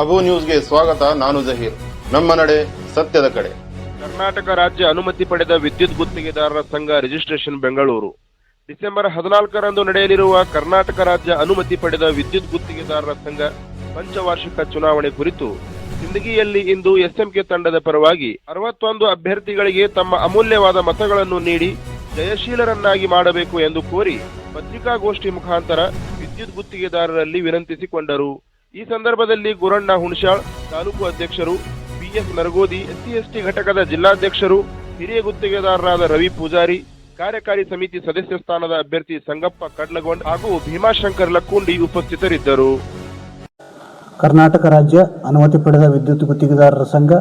ಅಬು ನ್ಯೂಸ್ಗೆ ಸ್ವಾಗತ, ನಾನು ಜಹೀರ್. ನಮ್ಮ ನಡೆ ಸತ್ಯದ ಕಡೆ. ಕರ್ನಾಟಕ ರಾಜ್ಯ ಅನುಮತಿ ಪಡೆದ ವಿದ್ಯುತ್ ಗುತ್ತಿಗೆದಾರರ ಸಂಘ ರಿಜಿಸ್ಟ್ರೇಷನ್ ಬೆಂಗಳೂರು. ಡಿಸೆಂಬರ್ ಹದಿನಾಲ್ಕರಂದು ನಡೆಯಲಿರುವ ಕರ್ನಾಟಕ ರಾಜ್ಯ ಅನುಮತಿ ಪಡೆದ ವಿದ್ಯುತ್ ಗುತ್ತಿಗೆದಾರರ ಸಂಘ ಪಂಚವಾರ್ಷಿಕ ಚುನಾವಣೆ ಕುರಿತು ಸಿಂದಗಿಯಲ್ಲಿ ಇಂದು ಎಸ್ಎಂಕೆ ತಂಡದ ಪರವಾಗಿ ಅರವತ್ತೊಂದು ಅಭ್ಯರ್ಥಿಗಳಿಗೆ ತಮ್ಮ ಅಮೂಲ್ಯವಾದ ಮತಗಳನ್ನು ನೀಡಿ ಜಯಶೀಲರನ್ನಾಗಿ ಮಾಡಬೇಕು ಎಂದು ಕೋರಿ ಪತ್ರಿಕಾಗೋಷ್ಠಿ ಮುಖಾಂತರ ವಿದ್ಯುತ್ ಗುತ್ತಿಗೆದಾರರಲ್ಲಿ ವಿನಂತಿಸಿಕೊಂಡರು. ಈ ಸಂದರ್ಭದಲ್ಲಿ ಗುರಣ್ಣ ಹುಣಶಾಳ್ ತಾಲೂಕು ಅಧ್ಯಕ್ಷರು ಬಿಎಸ್ ನರಗೋದಿ ಎಸ್ಸಿ ಎಸ್ಟಿ ಘಟಕದ ಜಿಲ್ಲಾಧ್ಯಕ್ಷರು, ಹಿರಿಯ ಗುತ್ತಿಗೆದಾರರಾದ ರವಿ ಪೂಜಾರಿ, ಕಾರ್ಯಕಾರಿ ಸಮಿತಿ ಸದಸ್ಯ ಸ್ಥಾನದ ಅಭ್ಯರ್ಥಿ ಸಂಗಪ್ಪ ಕಡ್ಲಗೊಂಡ್ ಹಾಗೂ ಭೀಮಾಶಂಕರ್ ಲಕ್ಕುಂಡಿ ಉಪಸ್ಥಿತರಿದ್ದರು. ಕರ್ನಾಟಕ ರಾಜ್ಯ ಅನುಮತಿ ಪಡೆದ ವಿದ್ಯುತ್ ಗುತ್ತಿಗೆದಾರರ ಸಂಘ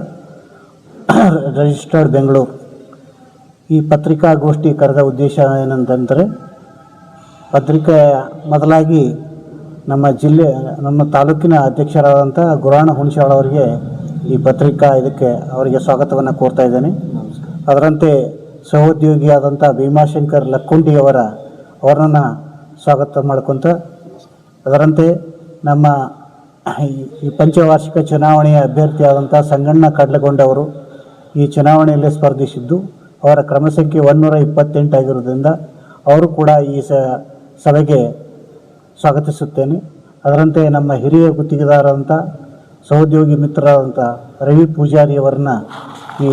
ರಿಜಿಸ್ಟರ್ಡ್ ಬೆಂಗಳೂರು. ಈ ಪತ್ರಿಕಾಗೋಷ್ಠಿ ಕರೆದ ಉದ್ದೇಶ ಏನಂತಂದರೆ, ಪತ್ರಿಕೆ ಮೊದಲಾಗಿ ನಮ್ಮ ಜಿಲ್ಲೆ, ನಮ್ಮ ತಾಲೂಕಿನ ಅಧ್ಯಕ್ಷರಾದಂಥ ಗುರಾಣ ಹುಣಸಾಳ್ ಅವರಿಗೆ ಈ ಪತ್ರಿಕಾ ಇದಕ್ಕೆ ಅವರಿಗೆ ಸ್ವಾಗತವನ್ನು ಕೋರ್ತಾ ಇದ್ದೇನೆ. ಅದರಂತೆ ಸಹೋದ್ಯೋಗಿಯಾದಂಥ ಭೀಮಾಶಂಕರ್ ಲಕ್ಕುಂಡಿ ಅವರ ಅವರನ್ನು ಸ್ವಾಗತ ಮಾಡ್ಕೊತ, ಅದರಂತೆ ನಮ್ಮ ಈ- ಪಂಚವಾರ್ಷಿಕ ಚುನಾವಣೆಯ ಅಭ್ಯರ್ಥಿಯಾದಂಥ ಸಂಗಣ್ಣ ಕಡ್ಲಗೊಂಡವರು ಈ ಚುನಾವಣೆಯಲ್ಲಿ ಸ್ಪರ್ಧಿಸಿದ್ದು, ಅವರ ಕ್ರಮ ಸಂಖ್ಯೆ ಇಪ್ಪತ್ತೆಂಟಾಗಿರೋದ್ರಿಂದ ಅವರು ಕೂಡ ಈ ಸಭೆಗೆ ಸ್ವಾಗತಿಸುತ್ತೇನೆ. ಅದರಂತೆ ನಮ್ಮ ಹಿರಿಯ ಗುತ್ತಿಗೆದಾರರಂಥ ಸಹೋದ್ಯೋಗಿ ಮಿತ್ರರಾದಂಥ ರವಿ ಪೂಜಾರಿಯವರನ್ನ ಈ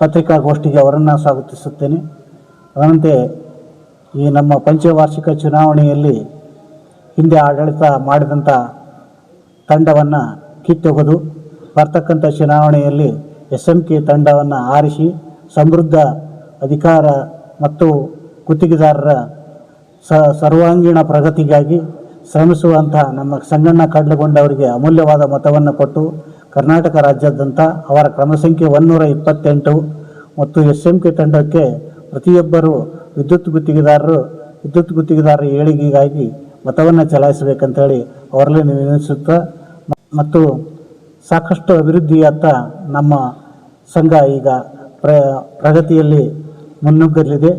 ಪತ್ರಿಕಾಗೋಷ್ಠಿಗೆ ಅವರನ್ನು ಸ್ವಾಗತಿಸುತ್ತೇನೆ. ಅದರಂತೆ ಈ ನಮ್ಮ ಪಂಚವಾರ್ಷಿಕ ಚುನಾವಣೆಯಲ್ಲಿ ಹಿಂದೆ ಆಡಳಿತ ಮಾಡಿದಂಥ ತಂಡವನ್ನು ಕಿತ್ತೊಗೆದು, ಬರ್ತಕ್ಕಂಥ ಚುನಾವಣೆಯಲ್ಲಿ ಎಸ್ ಎಂ ಕೆ ತಂಡವನ್ನು ಆರಿಸಿ, ಸಮೃದ್ಧ ಅಧಿಕಾರ ಮತ್ತು ಗುತ್ತಿಗೆದಾರರ ಸರ್ವಾಂಗೀಣ ಪ್ರಗತಿಗಾಗಿ ಶ್ರಮಿಸುವಂತಹ ನಮ್ಮ ಸಂಗಣ್ಣ ಕಡ್ಲಗೊಂಡವರಿಗೆ ಅಮೂಲ್ಯವಾದ ಮತವನ್ನು ಕೊಟ್ಟು ಕರ್ನಾಟಕ ರಾಜ್ಯಾದ್ಯಂತ ಅವರ ಕ್ರಮ ಸಂಖ್ಯೆ ಒಂನ್ನೂರ ಇಪ್ಪತ್ತೆಂಟು ಮತ್ತು ಎಸ್ ಎಂ ಕೆ ತಂಡಕ್ಕೆ ಪ್ರತಿಯೊಬ್ಬರು ವಿದ್ಯುತ್ ಗುತ್ತಿಗೆದಾರರು, ವಿದ್ಯುತ್ ಗುತ್ತಿಗೆದಾರರ ಏಳಿಗೆಗಾಗಿ ಮತವನ್ನು ಚಲಾಯಿಸಬೇಕಂತೇಳಿ ಅವರಲ್ಲಿ ಮ- ಮತ್ತು ಸಾಕಷ್ಟು ಅಭಿವೃದ್ಧಿಯತ್ತ ನಮ್ಮ ಸಂಘ ಈಗ ಪ್ರ ಪ್ರಗತಿಯಲ್ಲಿ ಮುನ್ನುಗ್ಗಲಿದೆ.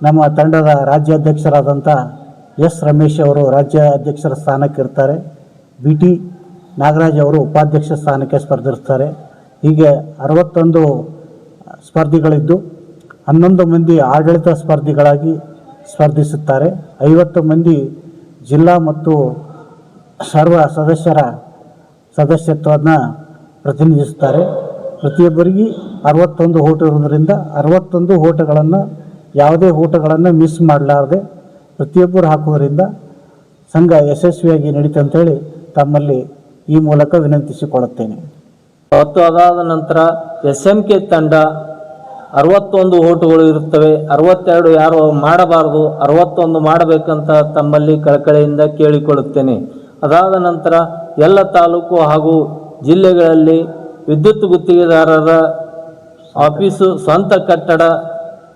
ನಮ್ಮ ತಂಡದ ರಾಜ್ಯಾಧ್ಯಕ್ಷರಾದಂಥ ಎಸ್ ರಮೇಶ್ ಅವರು ರಾಜ್ಯ ಅಧ್ಯಕ್ಷರ ಸ್ಥಾನಕ್ಕೆ ಇರ್ತಾರೆ ಬಿ ಟಿ ನಾಗರಾಜ್ ಅವರು ಉಪಾಧ್ಯಕ್ಷ ಸ್ಥಾನಕ್ಕೆ ಸ್ಪರ್ಧಿಸ್ತಾರೆ. ಹೀಗೆ ಅರವತ್ತೊಂದು ಸ್ಪರ್ಧಿಗಳಿದ್ದು ಹನ್ನೊಂದು ಮಂದಿ ಆಡಳಿತ ಸ್ಪರ್ಧಿಗಳಾಗಿ ಸ್ಪರ್ಧಿಸುತ್ತಾರೆ. ಐವತ್ತು ಮಂದಿ ಜಿಲ್ಲಾ ಮತ್ತು ಸರ್ವ ಸದಸ್ಯರ ಸದಸ್ಯತ್ವವನ್ನು ಪ್ರತಿನಿಧಿಸುತ್ತಾರೆ. ಪ್ರತಿಯೊಬ್ಬರಿಗೆ ಅರವತ್ತೊಂದು ಓಟು ಇರುವುದರಿಂದ ಅರವತ್ತೊಂದು ಓಟುಗಳನ್ನು ಯಾವುದೇ ಊಟಗಳನ್ನು ಮಿಸ್ ಮಾಡಲಾರದೆ ಪ್ರತಿಯೊಬ್ಬರು ಹಾಕುವುದರಿಂದ ಸಂಘ ಯಶಸ್ವಿಯಾಗಿ ನಡೀತು ಅಂತೇಳಿ ತಮ್ಮಲ್ಲಿ ಈ ಮೂಲಕ ವಿನಂತಿಸಿಕೊಳ್ಳುತ್ತೇನೆ. ಮತ್ತು ಅದಾದ ನಂತರ ಎಸ್ ಎಂ ಕೆ ತಂಡ ಅರವತ್ತೊಂದು ಓಟುಗಳು ಇರುತ್ತವೆ, ಅರವತ್ತೆರಡು ಯಾರು ಮಾಡಬಾರದು, ಅರವತ್ತೊಂದು ಮಾಡಬೇಕಂತ ತಮ್ಮಲ್ಲಿ ಕಳಕಳಿಯಿಂದ ಕೇಳಿಕೊಳ್ಳುತ್ತೇನೆ. ಅದಾದ ನಂತರ ಎಲ್ಲ ತಾಲೂಕು ಹಾಗೂ ಜಿಲ್ಲೆಗಳಲ್ಲಿ ವಿದ್ಯುತ್ ಗುತ್ತಿಗೆದಾರರ ಆಫೀಸು, ಸ್ವಂತ ಕಟ್ಟಡ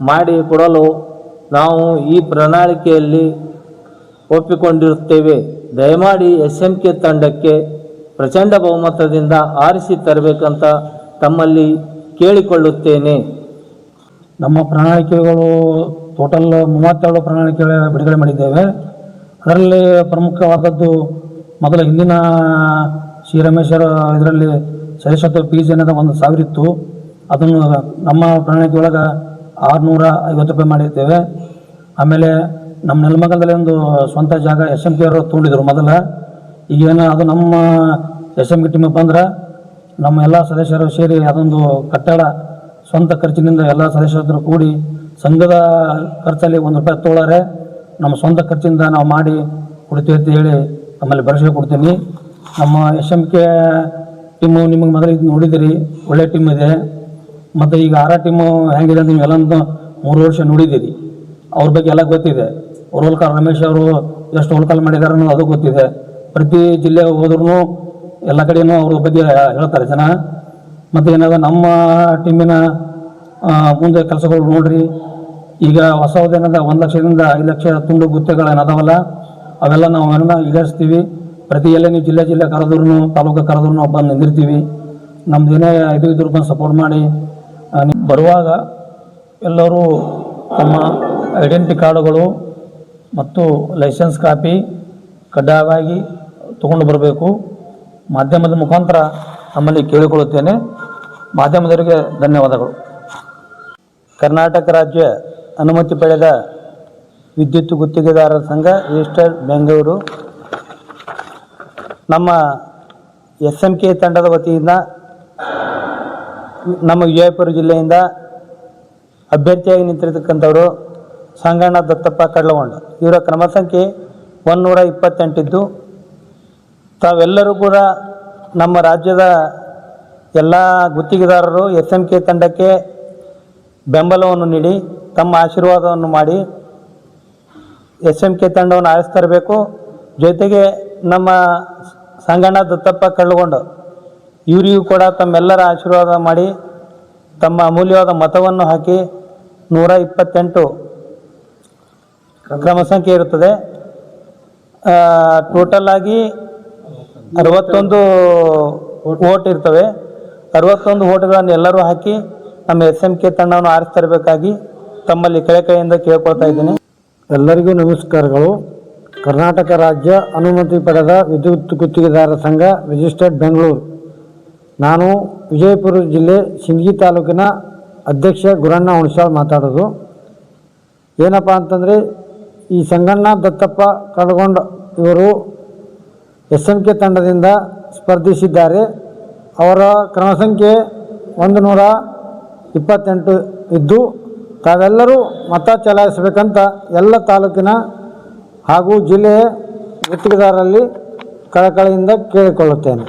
ಮಾಡಿ ಕೊಡಲು ನಾವು ಈ ಪ್ರಣಾಳಿಕೆಯಲ್ಲಿ ಒಪ್ಪಿಕೊಂಡಿರುತ್ತೇವೆ. ದಯಮಾಡಿ ಎಸ್ ಎಂ ಕೆ ತಂಡಕ್ಕೆ ಪ್ರಚಂಡ ಬಹುಮತದಿಂದ ಆರಿಸಿ ತರಬೇಕಂತ ತಮ್ಮಲ್ಲಿ ಕೇಳಿಕೊಳ್ಳುತ್ತೇನೆ. ನಮ್ಮ ಪ್ರಣಾಳಿಕೆಗಳು ಟೋಟಲ್ ಮೂವತ್ತೆರಡು ಪ್ರಣಾಳಿಕೆಗಳ ಬಿಡುಗಡೆ ಮಾಡಿದ್ದೇವೆ. ಅದರಲ್ಲಿ ಪ್ರಮುಖವಾದದ್ದು ಮೊದಲ ಹಿಂದಿನ ಶ್ರೀ ರಮೇಶ್ವರ ಇದರಲ್ಲಿ ಸರಿಸತ್ತು ಪಿ ಜಿ ಅನ್ನೋದು ಒಂದು ಸಾವಿರ ಇತ್ತು. ಅದನ್ನು ನಮ್ಮ ಪ್ರಣಾಳಿಕೆ ಒಳಗೆ ಆರುನೂರ ಐವತ್ತು ರೂಪಾಯಿ ಮಾಡಿರ್ತೇವೆ. ಆಮೇಲೆ ನಮ್ಮ ನೆಲಮಗಲದಲ್ಲಿ ಒಂದು ಸ್ವಂತ ಜಾಗ ಎಸ್ ಎಂ ಕೆ ಅವರು ತೊಗೊಂಡಿದ್ರು ಮೊದಲ. ಈಗೇನು ಅದು ನಮ್ಮ ಎಸ್ ಎಂ ಕೆ ಟೀಮಿಗೆ ಬಂದ್ರೆ ನಮ್ಮ ಎಲ್ಲ ಸದಸ್ಯರು ಸೇರಿ ಅದೊಂದು ಕಟ್ಟಡ ಸ್ವಂತ ಖರ್ಚಿನಿಂದ ಎಲ್ಲ ಸದಸ್ಯರು ಕೂಡಿ ಸಂಘದ ಖರ್ಚಲ್ಲಿ ಒಂದು ರೂಪಾಯಿ ತೊಗೊಳಾರೆ ನಮ್ಮ ಸ್ವಂತ ಖರ್ಚಿಂದ ನಾವು ಮಾಡಿ ಕೊಡ್ತೀವಿ ಅಂತ ಹೇಳಿ ನಮ್ಮಲ್ಲಿ ಭರವಸೆ ಕೊಡ್ತೀನಿ. ನಮ್ಮ ಎಸ್ ಎಂ ಕೆ ಟೀಮು ನಿಮಗೆ ಮೊದಲು ಇದು ನೋಡಿದಿರಿ, ಒಳ್ಳೆ ಟೀಮ್ ಇದೆ. ಮತ್ತು ಈಗ ಆರ ಟೀಮು ಹೆಂಗಿದೆ ಅಂತ ನೀವೆಲ್ಲ ಮೂರು ವರ್ಷ ನೋಡಿದ್ದೀರಿ. ಅವ್ರ ಬಗ್ಗೆ ಎಲ್ಲ ಗೊತ್ತಿದೆ. ಹೋಲ್ಕಾರ್ ರಮೇಶ್ ಅವರು ಎಷ್ಟು ಹೋಲ್ಕಲ್ ಮಾಡಿದ್ದಾರೆ ಅನ್ನೋದು ಅದು ಗೊತ್ತಿದೆ. ಪ್ರತಿ ಜಿಲ್ಲೆ ಹೋದ್ರೂ ಎಲ್ಲ ಕಡೆಯೂ ಅವ್ರ ಬಗ್ಗೆ ಹೇಳ್ತಾರೆ ಜನ. ಮತ್ತು ಏನಾದ ನಮ್ಮ ಟೀಮಿನ ಮುಂದೆ ಕೆಲಸಗಳು ನೋಡ್ರಿ. ಈಗ ಹೊಸದೇನದ ಒಂದು ಲಕ್ಷದಿಂದ ಐದು ಲಕ್ಷ ತುಂಡು ಗುತ್ತೆಗಳೇನದಾವಲ್ಲ, ಅವೆಲ್ಲ ನಾವು ಏನನ್ನ ಈಡೇರಿಸ್ತೀವಿ. ಪ್ರತಿ ನೀವು ಜಿಲ್ಲೆ ಜಿಲ್ಲೆ ಕರೆದ್ರು ತಾಲೂಕು ಕರೆದ್ರು ಬಂದು ನಿಂದಿರ್ತೀವಿ. ನಮ್ದು ಏನೇ ಇದು ಇದ್ರ ಬಂದು ಸಪೋರ್ಟ್ ಮಾಡಿ. ಬರುವಾಗ ಎಲ್ಲರೂ ತಮ್ಮ ಐಡೆಂಟಿ ಕಾರ್ಡುಗಳು ಮತ್ತು ಲೈಸೆನ್ಸ್ ಕಾಪಿ ಕಡ್ಡಾಯವಾಗಿ ತಗೊಂಡು ಬರಬೇಕು. ಮಾಧ್ಯಮದ ಮುಖಾಂತರ ನಮ್ಮಲ್ಲಿ ಕೇಳಿಕೊಳ್ಳುತ್ತೇನೆ. ಮಾಧ್ಯಮದವರಿಗೆ ಧನ್ಯವಾದಗಳು. ಕರ್ನಾಟಕ ರಾಜ್ಯ ಅನುಮತಿ ಪಡೆದ ವಿದ್ಯುತ್ ಗುತ್ತಿಗೆದಾರರ ಸಂಘ ರಿಜಿಸ್ಟರ್ಡ್ ಬೆಂಗಳೂರು. ನಮ್ಮ ಎಸ್ ಎಂ ಕೆ ತಂಡದ ವತಿಯಿಂದ ನಮ್ಮ ವಿಜಯಪುರ ಜಿಲ್ಲೆಯಿಂದ ಅಭ್ಯರ್ಥಿಯಾಗಿ ನಿಂತಿರ್ತಕ್ಕಂಥವರು ಸಂಗಣ್ಣ ದತ್ತಪ್ಪ ಕಡ್ಲಗೊಂಡ. ಇವರ ಕ್ರಮ ಸಂಖ್ಯೆ ಒನ್ನೂರ ಇಪ್ಪತ್ತೆಂಟಿದ್ದು. ತಾವೆಲ್ಲರೂ ಕೂಡ ನಮ್ಮ ರಾಜ್ಯದ ಎಲ್ಲ ಗುತ್ತಿಗೆದಾರರು ಎಸ್ ಎಂ ಕೆ ತಂಡಕ್ಕೆ ಬೆಂಬಲವನ್ನು ನೀಡಿ, ತಮ್ಮ ಆಶೀರ್ವಾದವನ್ನು ಮಾಡಿ ಎಸ್ ಎಂ ಕೆ ತಂಡವನ್ನು ಆರಿಸ್ತರಬೇಕು ಜೊತೆಗೆ ನಮ್ಮ ಸಂಗಣ್ಣ ದತ್ತಪ್ಪ ಕಳ್ಳುಕೊಂಡು ಇವರಿಗೂ ಕೂಡ ತಮ್ಮೆಲ್ಲರ ಆಶೀರ್ವಾದ ಮಾಡಿ ತಮ್ಮ ಅಮೂಲ್ಯವಾದ ಮತವನ್ನು ಹಾಕಿ ನೂರ ಇಪ್ಪತ್ತೆಂಟು ಕ್ರಮ ಸಂಖ್ಯೆ ಇರುತ್ತದೆ. ಟೋಟಲ್ ಆಗಿ ಅರವತ್ತೊಂದು ಓಟ್ ಇರ್ತವೆ. ಅರವತ್ತೊಂದು ಓಟ್ಗಳನ್ನು ಎಲ್ಲರೂ ಹಾಕಿ ನಮ್ಮ ಎಸ್ ಎಂ ಕೆ ತಂಡವನ್ನು ಆರಿಸ್ತರಬೇಕಾಗಿ ತಮ್ಮಲ್ಲಿ ಕಳೆ ಕೈಯಿಂದ ಕೇಳ್ಕೊಳ್ತಾ ಇದ್ದೀನಿ. ಎಲ್ಲರಿಗೂ ನಮಸ್ಕಾರಗಳು. ಕರ್ನಾಟಕ ರಾಜ್ಯ ಅನುಮತಿ ಪಡೆದ ವಿದ್ಯುತ್ ಗುತ್ತಿಗೆದಾರರ ಸಂಘ ರಿಜಿಸ್ಟರ್ಡ್ ಬೆಂಗಳೂರು. ನಾನು ವಿಜಯಪುರ ಜಿಲ್ಲೆ ಸಿಂದಗಿ ತಾಲೂಕಿನ ಅಧ್ಯಕ್ಷ ಗುರಣ್ಣ ಹುಣಸಾಳ್ ಮಾತಾಡೋದು. ಏನಪ್ಪ ಅಂತಂದರೆ, ಈ ಸಂಗಣ್ಣ ದತ್ತಪ್ಪ ಕಳ್ಕೊಂಡು ಇವರು ಎಸ್ ಎಂ ಕೆ ತಂಡದಿಂದ ಸ್ಪರ್ಧಿಸಿದ್ದಾರೆ. ಅವರ ಕ್ರಮ ಸಂಖ್ಯೆ ಒಂದು ನೂರ ಇಪ್ಪತ್ತೆಂಟು ಇದ್ದು, ತಾವೆಲ್ಲರೂ ಮತ ಚಲಾಯಿಸಬೇಕಂತ ಎಲ್ಲ ತಾಲೂಕಿನ ಹಾಗೂ ಜಿಲ್ಲೆಯ ಗುತ್ತಿಗೆದಾರರಲ್ಲಿ ಕಳಕಳಿಯಿಂದ ಕೇಳಿಕೊಳ್ಳುತ್ತೇನೆ.